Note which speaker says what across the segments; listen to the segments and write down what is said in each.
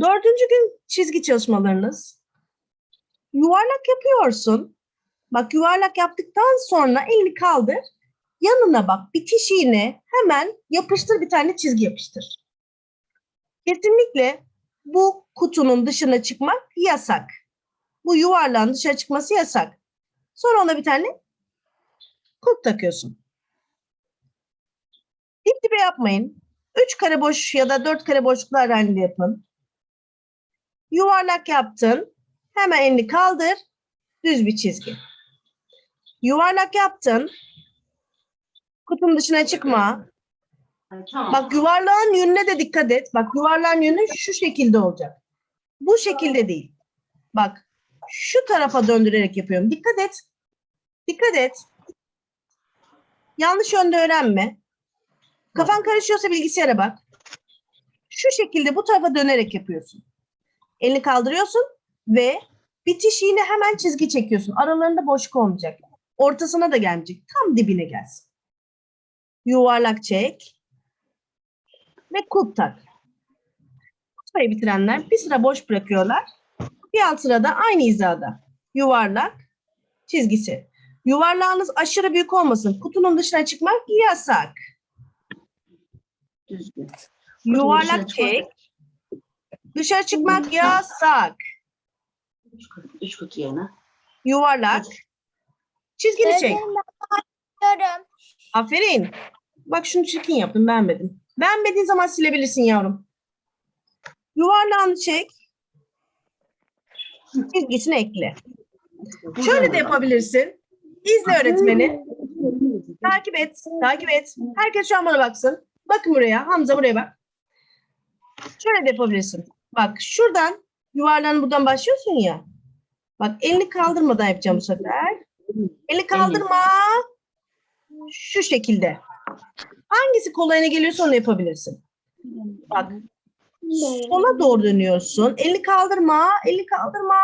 Speaker 1: Dördüncü gün çizgi çalışmalarınız. Yuvarlak yapıyorsun. Bak yuvarlak yaptıktan sonra elini kaldır. Yanına bak bitişiğine hemen yapıştır bir tane çizgi yapıştır. Kesinlikle bu kutunun dışına çıkmak yasak. Bu yuvarlağın dışarı çıkması yasak. Sonra ona bir tane kulp takıyorsun. Dip dibe yapmayın. Üç kare boş ya da dört kare boşluklar halinde yapın. Yuvarlak yaptın. Hemen elini kaldır. Düz bir çizgi. Yuvarlak yaptın. Kutunun dışına çıkma.
Speaker 2: Tamam.
Speaker 1: Bak yuvarlağın yönüne de dikkat et. Bak yuvarlağın yönü şu şekilde olacak. Bu şekilde değil. Bak şu tarafa döndürerek yapıyorum. Dikkat et. Dikkat et. Yanlış yönde öğrenme. Kafan karışıyorsa bilgisayara bak. Şu şekilde bu tarafa dönerek yapıyorsun. Elini kaldırıyorsun ve bitişiğine hemen çizgi çekiyorsun. Aralarında boşluk olmayacak. Ortasına da gelmeyecek. Tam dibine gelsin. Yuvarlak çek ve kulp tak. Sırayı bitirenler bir sıra boş bırakıyorlar. Bir alt sırada aynı hizada. Yuvarlak çizgisi. Yuvarlağınız aşırı büyük olmasın. Kutunun dışına çıkmak yasak.
Speaker 2: Düzgün.
Speaker 1: Yuvarlak
Speaker 2: dışına çıkmak-
Speaker 1: çek. Dışarı çıkmak yasak.
Speaker 2: Üç kutu, üç kutu yana.
Speaker 1: Yuvarlak. Çizgini çek. Aferin. Bak şunu çirkin yaptım beğenmedim. Beğenmediğin zaman silebilirsin yavrum. Yuvarlağını çek. Çizgisini ekle. Şöyle de yapabilirsin. İzle öğretmeni. Takip et. Takip et. Herkes şu an bana baksın. Bakın buraya. Hamza buraya bak. Şöyle de yapabilirsin. Bak şuradan yuvarlanıp buradan başlıyorsun ya. Bak elini kaldırmadan yapacağım bu sefer. Elini kaldırma. Şu şekilde. Hangisi kolayına geliyorsa onu yapabilirsin. Bak sona doğru dönüyorsun. Elini kaldırma. Elini kaldırma.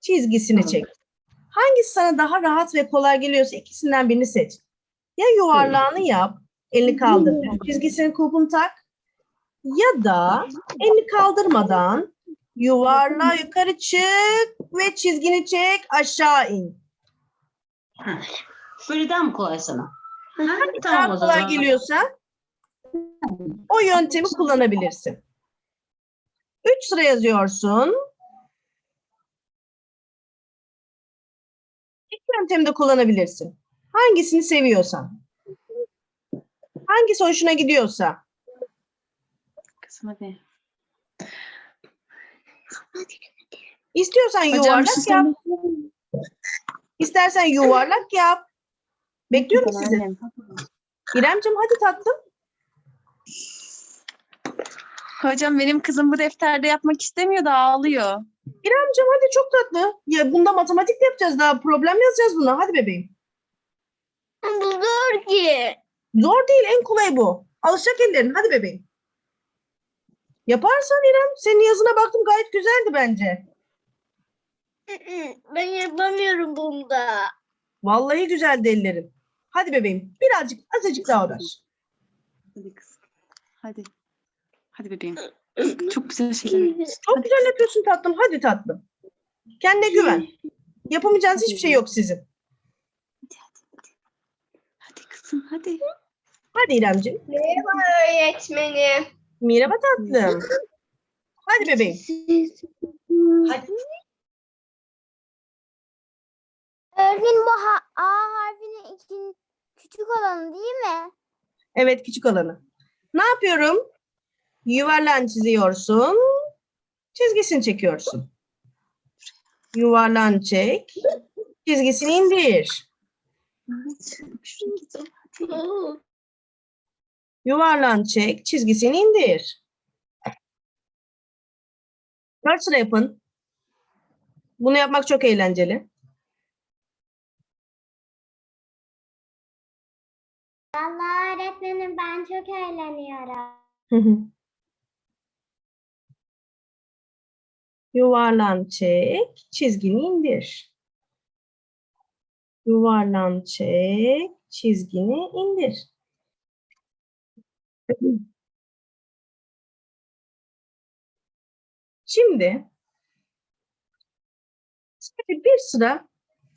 Speaker 1: Çizgisini çek. Hangisi sana daha rahat ve kolay geliyorsa ikisinden birini seç. Ya yuvarlağını yap. Elini kaldır. Çizgisini kulpunu tak. Ya da elini kaldırmadan yuvarla yukarı çık ve çizgini çek aşağı in.
Speaker 2: Böyle daha mı kolay sana?
Speaker 1: Daha
Speaker 2: tamam o
Speaker 1: kolay
Speaker 2: zaman.
Speaker 1: geliyorsa o yöntemi kullanabilirsin. Üç sıra yazıyorsun. İki yöntemi de kullanabilirsin. Hangisini seviyorsan. Hangisi hoşuna gidiyorsa.
Speaker 3: Hadi.
Speaker 1: İstiyorsan
Speaker 3: Hocam
Speaker 1: yuvarlak yap.
Speaker 3: sen-
Speaker 1: İstersen yuvarlak yap. Bekliyorum sizi.
Speaker 3: Annem.
Speaker 1: İremciğim hadi tatlım.
Speaker 3: Hocam benim kızım bu defterde yapmak istemiyor da ağlıyor.
Speaker 1: İremciğim hadi çok tatlı. Ya bunda matematik de yapacağız daha. Problem yazacağız buna. Hadi bebeğim.
Speaker 4: Bu zor ki.
Speaker 1: Zor değil en kolay bu. Alışacak ellerin. Hadi bebeğim. Yaparsan İrem. Senin yazına baktım gayet güzeldi bence.
Speaker 4: Ben yapamıyorum bunda.
Speaker 1: Vallahi güzeldi ellerin. Hadi bebeğim. Birazcık azıcık daha uğraş.
Speaker 3: Hadi kız. Hadi. Hadi bebeğim. Çok güzel şeyler. yapıyorsun.
Speaker 1: Çok güzel yapıyorsun tatlım. Hadi tatlım. Kendine güven. Yapamayacağınız hiçbir şey yok sizin.
Speaker 3: Hadi kızım hadi.
Speaker 1: Hadi İremciğim.
Speaker 4: Merhaba öğretmenim.
Speaker 1: Merhaba tatlım. Hadi bebeğim.
Speaker 2: Hadi.
Speaker 4: Öğretmenim bu ha- A harfinin ikin küçük olanı değil mi?
Speaker 1: Evet küçük olanı. Ne yapıyorum? Yuvarlan çiziyorsun. Çizgisini çekiyorsun. Yuvarlan çek. Çizgisini indir. Yuvarlan çek. Çizgisini indir. Dört sıra yapın. Bunu yapmak çok eğlenceli.
Speaker 4: Vallahi öğretmenim ben çok eğleniyorum.
Speaker 1: Yuvarlan çek. Çizgini indir. Yuvarlan çek. Çizgini indir. Şimdi sadece bir sıra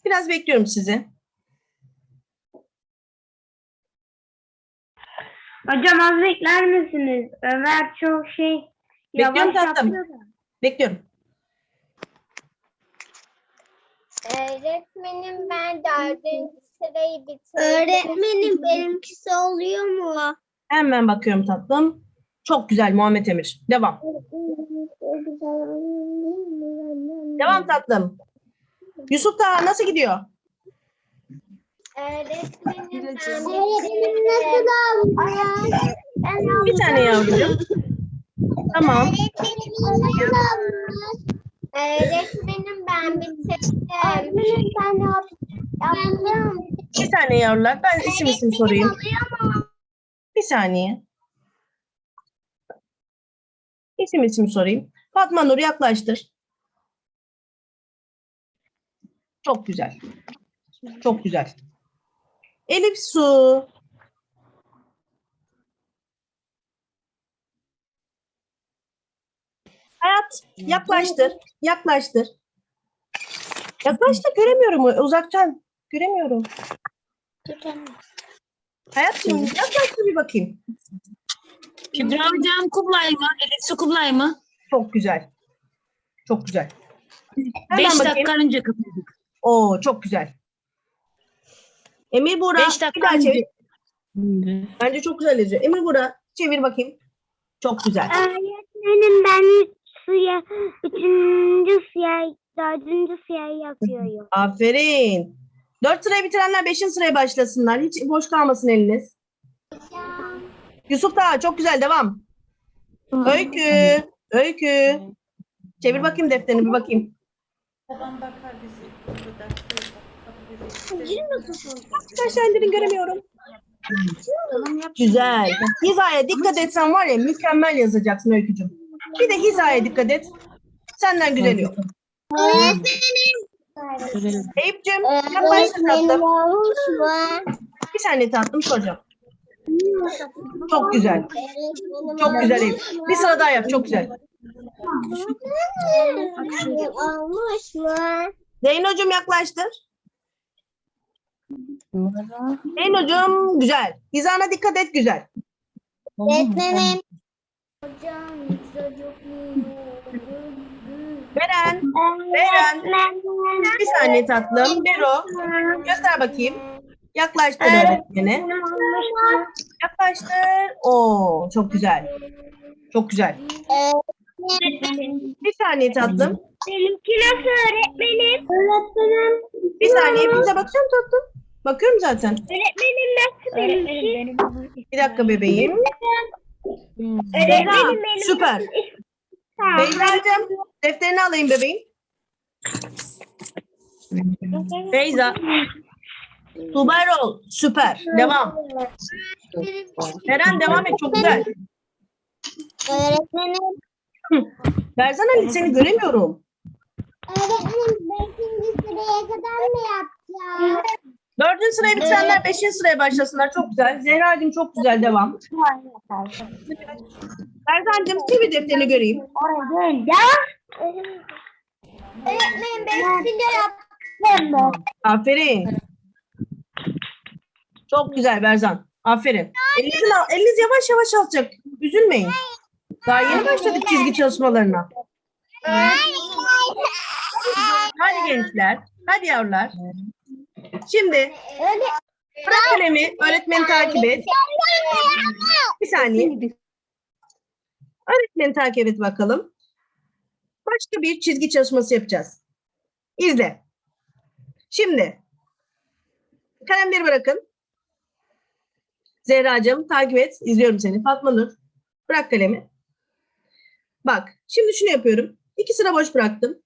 Speaker 1: biraz bekliyorum sizi.
Speaker 5: Hocam az bekler misiniz? Ömer çok şey
Speaker 1: Bekliyorum
Speaker 5: yavaş
Speaker 1: tatlım.
Speaker 5: yapıyor da.
Speaker 1: Bekliyorum.
Speaker 4: Öğretmenim ben dördüncü sırayı bitirdim. Öğretmenim benimkisi oluyor mu?
Speaker 1: Hemen bakıyorum tatlım. Çok güzel Muhammed Emir. Devam. Devam tatlım. Yusuf Taha nasıl gidiyor?
Speaker 4: Öğretmenim ben
Speaker 3: Öğretmenim
Speaker 4: nasıl olmuş?
Speaker 1: Bir tane yavrucuğum. Tamam.
Speaker 4: Öğretmenim ben bitirdim. Öğretmenim ben yaptım.
Speaker 1: Bir saniye yavrular. Ben isim isim sorayım. Bir saniye. İsim isim sorayım. Fatma Nur yaklaştır. Çok güzel. Çok güzel. Elif Su. Hayat yaklaştır. Yaklaştır. Yaklaştır göremiyorum. Uzaktan göremiyorum. Hayatım yaklaştır bir bakayım.
Speaker 6: Kübra hocam Kublay mı? Elif Su Kublay mı?
Speaker 1: Çok güzel. Çok güzel. Hemen
Speaker 6: 5
Speaker 1: bakayım.
Speaker 6: dakika önce kapattık.
Speaker 1: Oo çok güzel. Emir Buğra.
Speaker 6: Beş
Speaker 1: Bir
Speaker 6: dakika
Speaker 1: daha
Speaker 6: önce.
Speaker 1: çevir. Bence çok güzel yazıyor. Emir Buğra çevir bakayım. Çok güzel.
Speaker 4: Öğretmenim ben suya, üçüncü suya, dördüncü suya yapıyorum.
Speaker 1: Aferin. Dört sırayı bitirenler beşinci sıraya başlasınlar. Hiç boş kalmasın eliniz. Yusuf da çok güzel devam. Öykü. Öykü. Çevir bakayım defterini bir bakayım. Arkadaşlar indirin göremiyorum. Güzel. Hizaya dikkat etsen var ya mükemmel yazacaksın Öykücüm. Bir de hizaya dikkat et. Senden güzel yok. Eyüp'cüm yaklaştır tatlım. Bir saniye tatlım soracağım. Çok güzel. Çok güzel Eyüp. Bir sıra daha yap. Çok güzel.
Speaker 4: Olmuş mu?
Speaker 1: Zeyno'cum yaklaştır. Zeyno'cum güzel. Hizana dikkat et güzel.
Speaker 4: Öğretmenim. Hocam yapmıyor.
Speaker 1: Beren. Beren. Bir saniye tatlım. Bero. Göster bakayım. Yaklaştır öğretmeni. Yaklaştır. Oo çok güzel. Çok güzel. Bir saniye tatlım.
Speaker 4: Benimki nasıl öğretmenim? Öğretmenim.
Speaker 1: Bir saniye bize bakıyorum tatlım. Bakıyorum zaten.
Speaker 4: Öğretmenim nasıl benimki?
Speaker 1: Bir dakika bebeğim.
Speaker 4: Öğretmenim benim.
Speaker 1: Süper. Beyza'cığım defterini alayım bebeğim. Beyza. Tuberol. Süper. Devam. Eren devam et. Çok güzel.
Speaker 4: Öğretmenim.
Speaker 1: Berzan Ali seni göremiyorum.
Speaker 4: Öğretmenim beşinci sıraya kadar mı yapacağız?
Speaker 1: Dördüncü sırayı bitirenler beşinci sıraya başlasınlar. Çok güzel. Zehra'cığım çok güzel. Devam. Berzan'cığım çevir defterini göreyim.
Speaker 4: Öğretmenim beşinci yaptım.
Speaker 1: Aferin. Çok güzel Berzan. Aferin. Elinizin eliniz yavaş yavaş alacak. Üzülmeyin. Daha yeni başladık çizgi çalışmalarına. Hadi gençler. Hadi yavrular. Şimdi bırak kalemi. Öğretmeni takip et. Bir saniye. Öğretmeni takip et bakalım. Başka bir çizgi çalışması yapacağız. İzle. Şimdi kalemleri bırakın. Zehracığım takip et. İzliyorum seni. Fatma Nur. Bırak kalemi. Bak. Şimdi şunu yapıyorum. İki sıra boş bıraktım.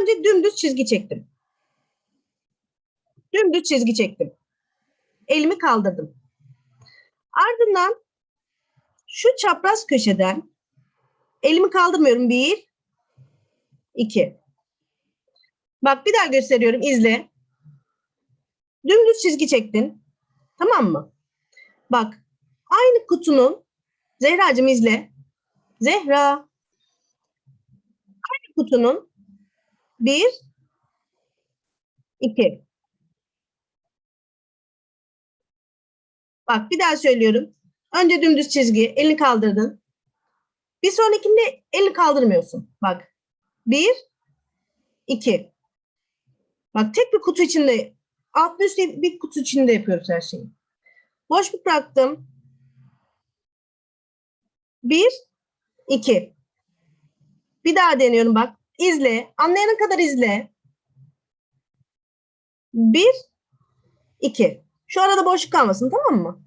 Speaker 1: Önce dümdüz çizgi çektim. Dümdüz çizgi çektim. Elimi kaldırdım. Ardından şu çapraz köşeden elimi kaldırmıyorum. Bir, iki. Bak bir daha gösteriyorum. izle. Dümdüz çizgi çektin. Tamam mı? Bak aynı kutunun Zehracığım izle. Zehra. kutunun bir, iki. Bak bir daha söylüyorum. Önce dümdüz çizgi, elini kaldırdın. Bir sonrakinde elini kaldırmıyorsun. Bak. Bir, iki. Bak tek bir kutu içinde, altlı üstü bir kutu içinde yapıyoruz her şeyi. Boşluk bıraktım. Bir, iki. Bir daha deniyorum bak. İzle. Anlayana kadar izle. Bir, iki. Şu arada boşluk kalmasın tamam mı?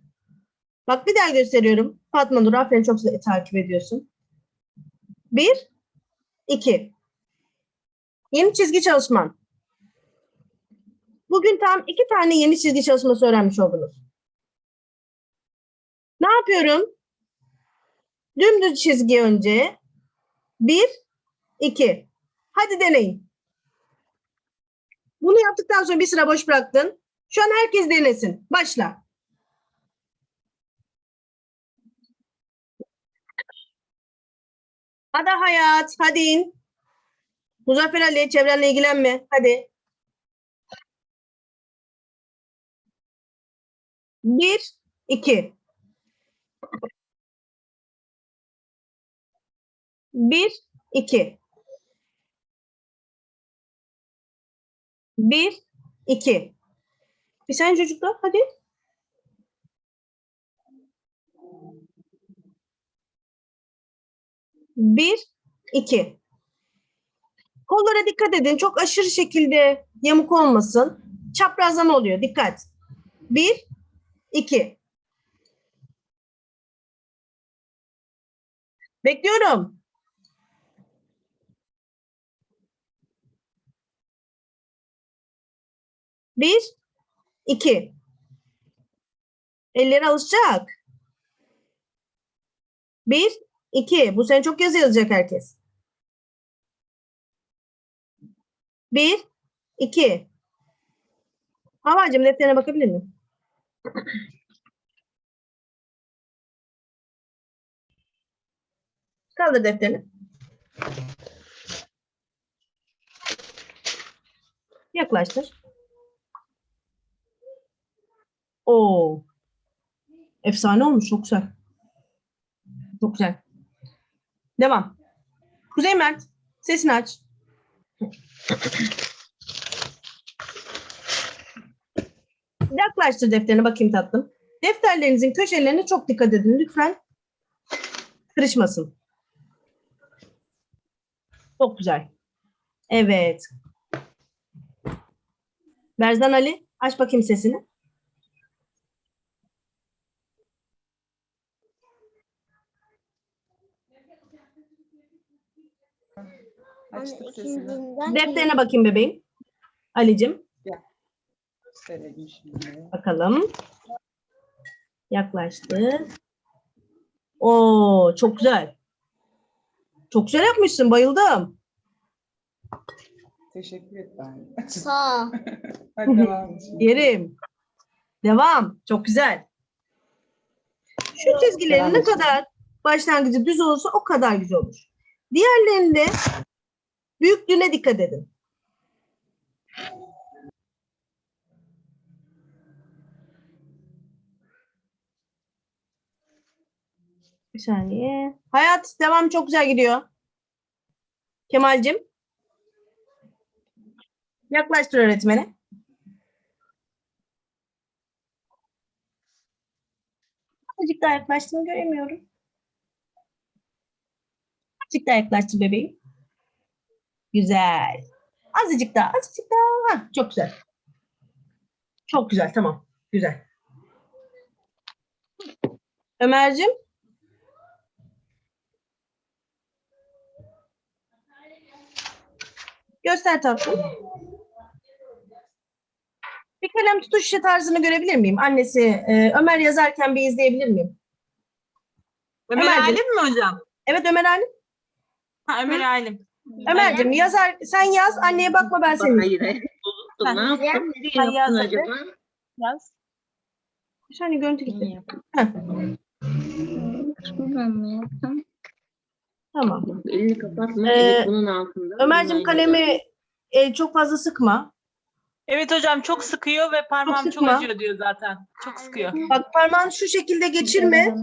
Speaker 1: Bak bir daha gösteriyorum. Fatma Nur aferin çok güzel takip ediyorsun. Bir, iki. Yeni çizgi çalışman. Bugün tam iki tane yeni çizgi çalışması öğrenmiş oldunuz. Ne yapıyorum? Dümdüz çizgi önce. Bir, iki. Hadi deneyin. Bunu yaptıktan sonra bir sıra boş bıraktın. Şu an herkes denesin. Başla. Hadi hayat, hadi in. Muzaffer Ali, çevrenle ilgilenme. Hadi. Bir, iki. Bir, iki. Bir, iki. Bir saniye çocuklar, hadi. Bir, iki. Kollara dikkat edin. Çok aşırı şekilde yamuk olmasın. Çaprazlama oluyor. Dikkat. Bir, iki. Bekliyorum. Bir, iki. Elleri alışacak. Bir, iki. Bu sene çok yazı yazacak herkes. Bir, iki. Havacım defterine bakabilir miyim? Kaldır defterini. Yaklaştır. Oo. Efsane olmuş. Çok güzel. Çok güzel. Devam. Kuzey Mert. Sesini aç. Yaklaştır defterine bakayım tatlım. Defterlerinizin köşelerine çok dikkat edin lütfen. Kırışmasın. Çok güzel. Evet. Berzan Ali aç bakayım sesini.
Speaker 3: Açtık sesini.
Speaker 1: Defterine bakayım bebeğim. Ali'cim
Speaker 7: Söyledim şimdi.
Speaker 1: bakalım. Yaklaştı. Oo çok güzel. Çok güzel yapmışsın. Bayıldım.
Speaker 7: Teşekkür ben.
Speaker 4: Sağ.
Speaker 7: Hadi devam et. şimdi.
Speaker 1: Yerim. Devam. Çok güzel. Şu çizgilerin ne kadar başlangıcı düz olursa o kadar güzel olur. Diğerlerinde büyüklüğüne dikkat edin. Bir saniye. Hayat devam çok güzel gidiyor. Kemal'cim. Yaklaştır öğretmene. Azıcık daha yaklaştım göremiyorum. Azıcık daha yaklaştı bebeğim. Güzel. Azıcık daha, azıcık daha. Hah, çok güzel. Çok güzel, tamam. Güzel. Ömer'cim. Göster tatlım. Bir kalem tutuş tarzını görebilir miyim? Annesi e, Ömer yazarken bir izleyebilir miyim?
Speaker 6: Ömer
Speaker 1: Ömerciğim.
Speaker 6: Alim mi hocam?
Speaker 1: Evet Ömer Ali.
Speaker 6: Ha Ömer Alim.
Speaker 1: Ömer'cim yazar sen yaz anneye bakma ben senin.
Speaker 2: Hayır, hayır. Bozuldu. Ne yaptın? Nereye
Speaker 6: Sen yaz
Speaker 2: yaptın
Speaker 6: hadi.
Speaker 2: acaba?
Speaker 6: Yaz.
Speaker 1: Bir saniye görüntü gitti.
Speaker 4: Şuradan mı?
Speaker 1: Tamam.
Speaker 2: Elini kapatma.
Speaker 1: Ee,
Speaker 2: Elif bunun altında.
Speaker 1: Ömerciğim
Speaker 2: Bunun
Speaker 1: kalemi e, çok fazla sıkma.
Speaker 8: Evet hocam çok sıkıyor ve parmağım çok,
Speaker 1: sıkma.
Speaker 8: acıyor diyor zaten. Çok sıkıyor.
Speaker 1: Bak parmağını şu şekilde geçirme.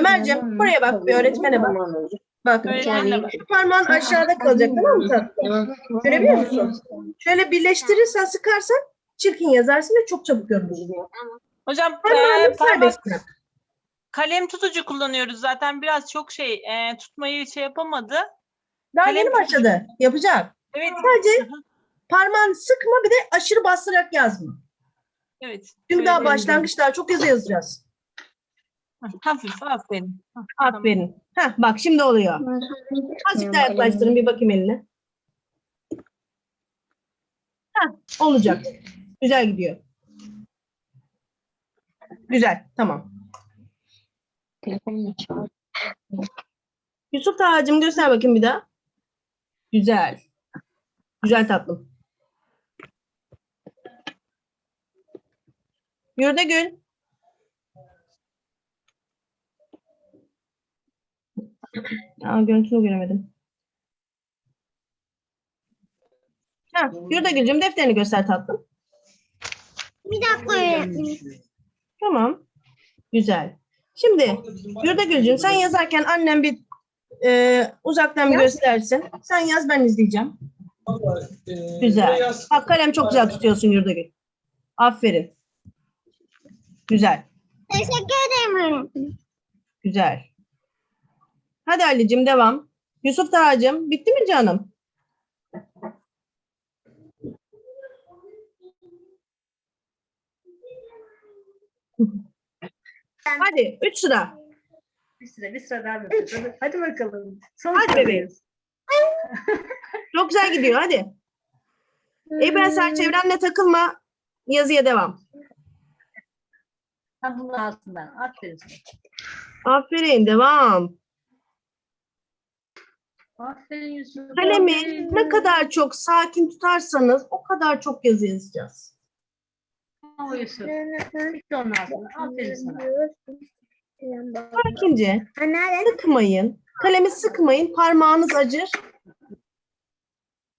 Speaker 1: Ömerciğim buraya bak bir öğretmene bak. Bak
Speaker 8: Öğretmenle bak.
Speaker 1: şu parmağın aşağıda kalacak tamam mı tatlım? Görebiliyor musun? Şöyle birleştirirsen sıkarsan çirkin yazarsın ve çok çabuk yorulur.
Speaker 8: Hocam
Speaker 1: Parmağını
Speaker 8: e, parmak
Speaker 1: serbest bırak.
Speaker 8: kalem tutucu kullanıyoruz zaten biraz çok şey e, tutmayı şey yapamadı.
Speaker 1: Daha
Speaker 8: kalem
Speaker 1: yeni başladı. Yapacak.
Speaker 8: Evet.
Speaker 1: Sadece parmağını sıkma bir de aşırı bastırarak yazma.
Speaker 8: Evet.
Speaker 1: Çünkü daha başlangıç daha çok yazı yazacağız.
Speaker 8: Hafif aferin.
Speaker 1: Aferin. Heh, bak şimdi oluyor. Azıcık daha yaklaştırın bir bakayım eline. Heh, olacak. Güzel gidiyor. Güzel. Tamam. Yusuf Tağacığım göster bakayım bir daha. Güzel. Güzel tatlım. Yurda Gül. Aa, görüntünü göremedim. Ha, Yurda Gül'cüm defterini göster tatlım.
Speaker 4: Bir dakika öğretmenim.
Speaker 1: Tamam. Güzel. Şimdi Yurda Gül'cüm sen yazarken annem bir e, uzaktan bir göstersin. Sen yaz ben izleyeceğim. Güzel. Bak kalem çok güzel tutuyorsun Yurda Gül. Aferin. Güzel.
Speaker 4: Teşekkür ederim öğretmenim.
Speaker 1: Güzel. Hadi Ali'cim devam. Yusuf Tağacığım bitti mi canım? Hadi üç sıra.
Speaker 9: Bir sıra bir sıra daha yapacağız. Hadi bakalım. Son
Speaker 1: Hadi bebeğim. Çok güzel gidiyor hadi. İbrahim sen çevrenle takılma. Yazıya devam.
Speaker 9: Tam bunun altından. Aferin.
Speaker 1: Aferin devam.
Speaker 9: Aferin Yusuf.
Speaker 1: Kalemi ne kadar çok sakin tutarsanız o kadar çok yazı yazacağız.
Speaker 9: Bravo Yusuf. İşte onun altından. Aferin sana.
Speaker 1: Sakince sıkmayın. Kalemi sıkmayın. Parmağınız acır.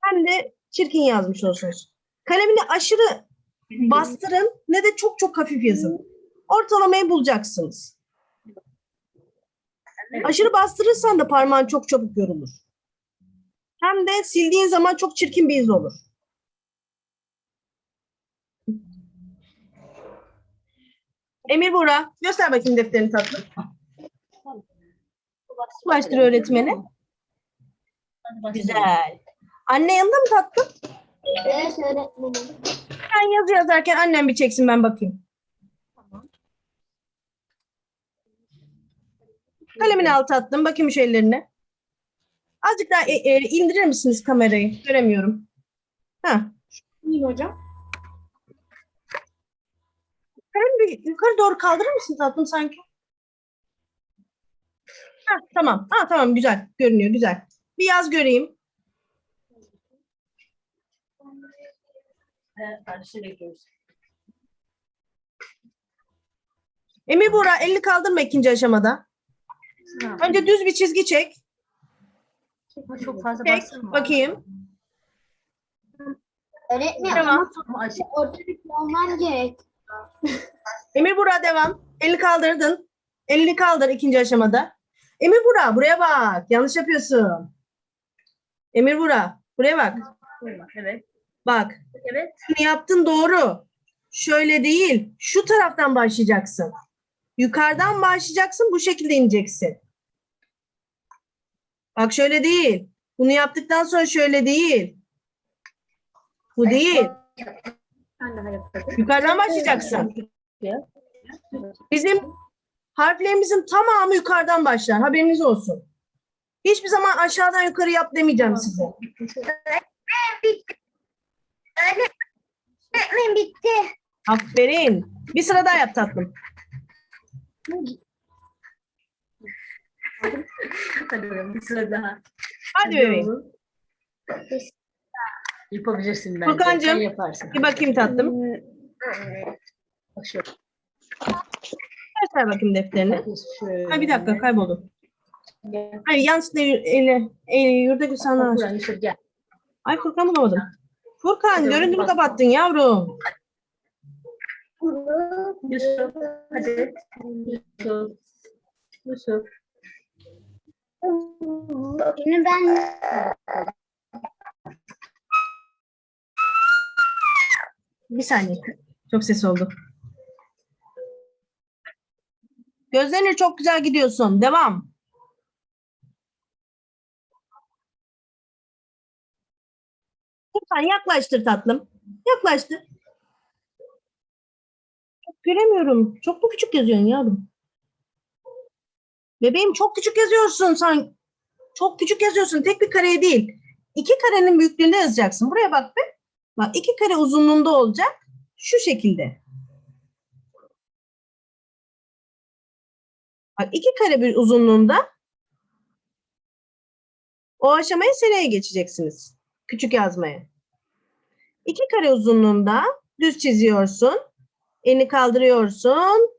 Speaker 1: Hem de çirkin yazmış olursunuz. Kalemini aşırı bastırın ne de çok çok hafif yazın. Ortalamayı bulacaksınız. Aşırı bastırırsan da parmağın çok çabuk yorulur. Hem de sildiğin zaman çok çirkin bir iz olur. Emir Bora, göster bakayım defterini tatlım. Baştır öğretmeni. Güzel. Anne yanında mı tatlım?
Speaker 4: Evet öğretmenim.
Speaker 1: Sen yazı yazarken annem bir çeksin ben bakayım. Kalemini al tatlım. Bakayım şu ellerine. Azıcık daha e, e, indirir misiniz kamerayı? Göremiyorum. Ha. İyi hocam. Bir yukarı doğru kaldırır mısın tatlım sanki? Ha, tamam. Ha, tamam güzel. Görünüyor güzel. Bir yaz göreyim. Emir Buğra elini kaldırma ikinci aşamada. Önce düz bir çizgi çek.
Speaker 9: Çok fazla
Speaker 1: Çek.
Speaker 9: bastırma.
Speaker 1: Bakayım.
Speaker 4: Öğretmenim
Speaker 1: Tamam.
Speaker 9: Ama
Speaker 4: ortalık olmam gerek.
Speaker 1: Emir Burak devam. Elini kaldırdın. Elini kaldır ikinci aşamada. Emir Burak buraya bak. Yanlış yapıyorsun. Emir Burak buraya bak.
Speaker 9: Evet.
Speaker 1: Bak.
Speaker 9: Evet.
Speaker 1: Bunu yaptın doğru. Şöyle değil. Şu taraftan başlayacaksın. Yukarıdan başlayacaksın. Bu şekilde ineceksin. Bak şöyle değil. Bunu yaptıktan sonra şöyle değil. Bu değil. Yukarıdan başlayacaksın. Bizim harflerimizin tamamı yukarıdan başlar. Haberiniz olsun. Hiçbir zaman aşağıdan yukarı yap demeyeceğim size.
Speaker 4: Öğretmenim bitti.
Speaker 1: Aferin. Bir sıra daha yap tatlım.
Speaker 9: Hadi bakalım bir sıra daha.
Speaker 1: Hadi bebeğim.
Speaker 9: Yapabilirsin bence.
Speaker 1: Furkancığım,
Speaker 9: Sen yaparsın.
Speaker 1: Bir bakayım tatlım.
Speaker 9: Bak şöyle.
Speaker 1: Göster bakayım defterini. Ha, bir dakika kayboldu. Hayır yanlışlıkla ele, ele, yurda güsanlar.
Speaker 9: Furkan Yusuf gel.
Speaker 1: Ay Furkan bulamadım. Furkan görüntümü kapattın yavrum.
Speaker 9: Yusuf. Hadi. Yusuf. Yusuf.
Speaker 4: Şimdi ben
Speaker 1: Bir saniye. Çok ses oldu. Gözlerine çok güzel gidiyorsun. Devam. Furkan yaklaştır tatlım. Yaklaştır. Göremiyorum. Çok mu küçük yazıyorsun yavrum? Bebeğim çok küçük yazıyorsun sen. Çok küçük yazıyorsun. Tek bir kareye değil. İki karenin büyüklüğünde yazacaksın. Buraya bak be. Bak iki kare uzunluğunda olacak. Şu şekilde. Bak iki kare bir uzunluğunda. O aşamayı seneye geçeceksiniz. Küçük yazmaya. İki kare uzunluğunda düz çiziyorsun. Elini kaldırıyorsun.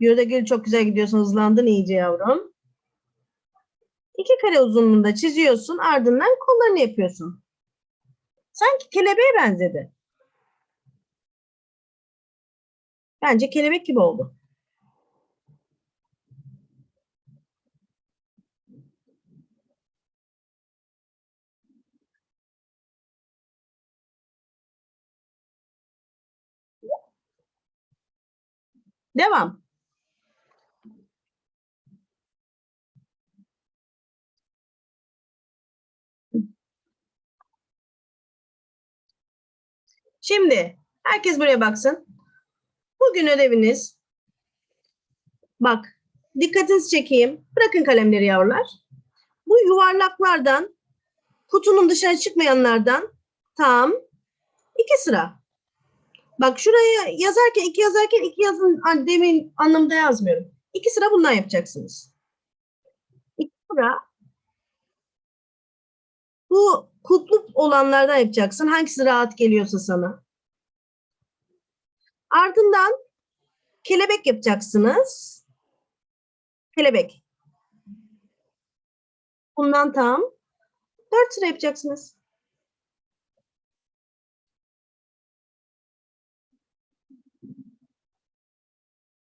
Speaker 1: Yurda gül çok güzel gidiyorsun. Hızlandın iyice yavrum. İki kare uzunluğunda çiziyorsun. Ardından kollarını yapıyorsun. Sanki kelebeğe benzedi. Bence kelebek gibi oldu. Devam. Şimdi herkes buraya baksın. Bugün ödeviniz bak dikkatinizi çekeyim. Bırakın kalemleri yavrular. Bu yuvarlaklardan kutunun dışına çıkmayanlardan tam iki sıra. Bak şuraya yazarken iki yazarken iki yazın demin anlamda yazmıyorum. İki sıra bundan yapacaksınız. İki sıra bu kutlu olanlardan yapacaksın. Hangisi rahat geliyorsa sana. Ardından kelebek yapacaksınız. Kelebek. Bundan tam dört sıra yapacaksınız.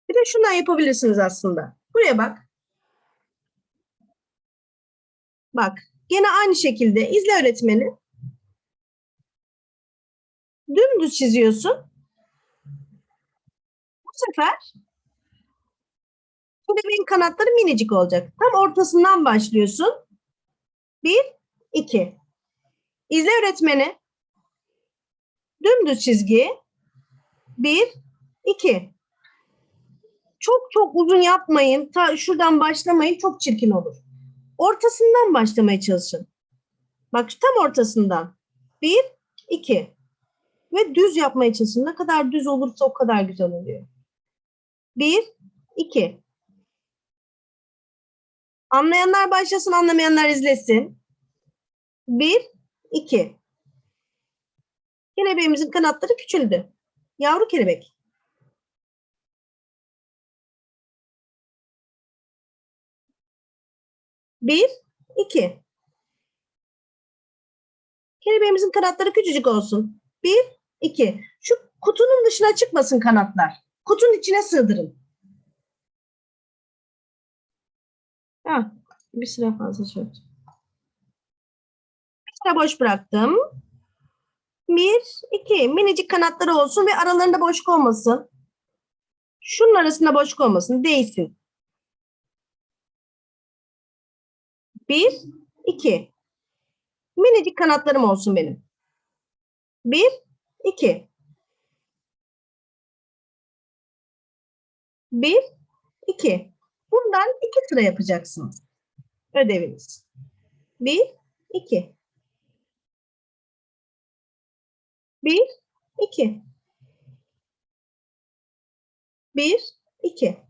Speaker 1: Bir de şundan yapabilirsiniz aslında. Buraya bak. Bak. Gene aynı şekilde izle öğretmeni. Dümdüz çiziyorsun. Bu sefer kelebeğin kanatları minicik olacak. Tam ortasından başlıyorsun. Bir, iki. İzle öğretmeni. Dümdüz çizgi. Bir, iki. Çok çok uzun yapmayın. Ta şuradan başlamayın. Çok çirkin olur. Ortasından başlamaya çalışın. Bak tam ortasından. Bir, iki. Ve düz yapmaya çalışın. Ne kadar düz olursa o kadar güzel oluyor. Bir, iki. Anlayanlar başlasın, anlamayanlar izlesin. Bir, iki. Kelebeğimizin kanatları küçüldü. Yavru kelebek. Bir, iki. Kelebeğimizin kanatları küçücük olsun. Bir, iki. Şu kutunun dışına çıkmasın kanatlar. Kutunun içine sığdırın. Ha, bir sıra fazla şöyle. Bir sıra boş bıraktım. Bir, iki. Minicik kanatları olsun ve aralarında boşluk olmasın. Şunun arasında boşluk olmasın. Değsin. Bir, iki. Minicik kanatlarım olsun benim. Bir, iki. Bir, iki. Bundan iki sıra yapacaksınız. Ödeviniz. Bir, iki. Bir, iki. Bir, iki.